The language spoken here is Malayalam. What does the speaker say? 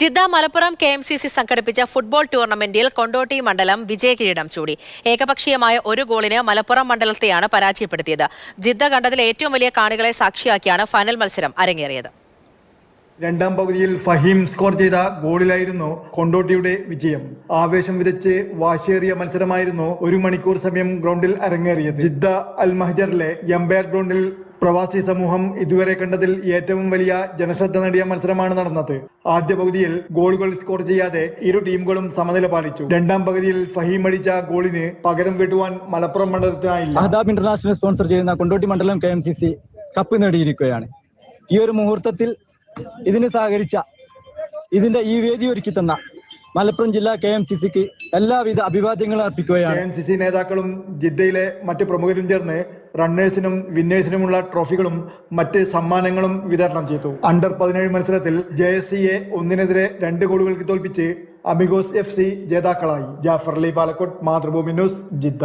Jeddah Malappuram K M C C സംഘടിപ്പിച്ച ഫുട്ബോൾ ടൂർണമെന്റിൽ കൊണ്ടോട്ടി മണ്ഡലം വിജയകിരീടം ചൂടി. ഏകപക്ഷീയമായ ഒരു ഗോളിന് മലപ്പുറം മണ്ഡലത്തെയാണ് പരാജയപ്പെടുത്തിയത്. ജിദ്ദ കണ്ടതിൽ ഏറ്റവും വലിയ കാണികളെ സാക്ഷിയാക്കിയാണ് ഫൈനൽ മത്സരം അരങ്ങേറിയത്. രണ്ടാം പകുതിയിൽ ഫഹീം സ്കോർ ചെയ്ത ഗോളിലായിരുന്നു കൊണ്ടോട്ടിയുടെ വിജയം. ആവേശം വിതച്ച് വാശിയേറിയ മത്സരമായിരുന്നു ഒരു മണിക്കൂർ സമയം ഗ്രൗണ്ടിൽ അരങ്ങേറിയത്. ജിദ്ദ അൽ മഹജറിലെ എംപയർ ഗ്രൗണ്ടിൽ പ്രവാസി സമൂഹം ഇതുവരെ കണ്ടതിൽ ഏറ്റവും വലിയ ജനശ്രദ്ധ നേടിയ മത്സരമാണ് നടന്നത്. ആദ്യ പകുതിയിൽ ഗോളുകൾ സ്കോർ ചെയ്യാതെ ഇരു ടീമുകളും സമനില പാലിച്ചു. രണ്ടാം പകുതിയിൽ ഫഹീം അടിച്ച ഗോളിന് പകരം വീട്ടുവാൻ മലപ്പുറം മണ്ഡലത്തിനായില്ല. അഹദാബ് ഇന്റർനാഷണൽ സ്പോൺസർ ചെയ്യുന്ന കൊണ്ടോട്ടി മണ്ഡലം K M C C cup നേടിയിരിക്കുകയാണ്. ഈ ഒരു മുഹൂർത്തത്തിൽ ഇതിന് സഹകരിച്ച ഇതിന്റെ ഈ വേദി ഒരുക്കി തന്ന മലപ്പുറം ജില്ലാ കെ എം സി സിക്ക് എല്ലാവിധ അഭിവാദ്യങ്ങളും അർപ്പിക്കുകയാണ്. കെ എം സി സി നേതാക്കളും ജിദ്ദയിലെ മറ്റ് പ്രമുഖരും ചേർന്ന് റണ്ണേഴ്സിനും വിന്നേഴ്സിനുമുള്ള ട്രോഫികളും മറ്റ് സമ്മാനങ്ങളും വിതരണം ചെയ്തു. അണ്ടർ പതിനേഴ് മത്സരത്തിൽ ജെ എസ് സിയെ ഒന്നിനെതിരെ രണ്ട് ഗോളുകൾക്ക് തോൽപ്പിച്ച് അമിഗോസ് എഫ് സി ജേതാക്കളായി. Jafar Ali Palakkot Mathrubhumi news Jeddah.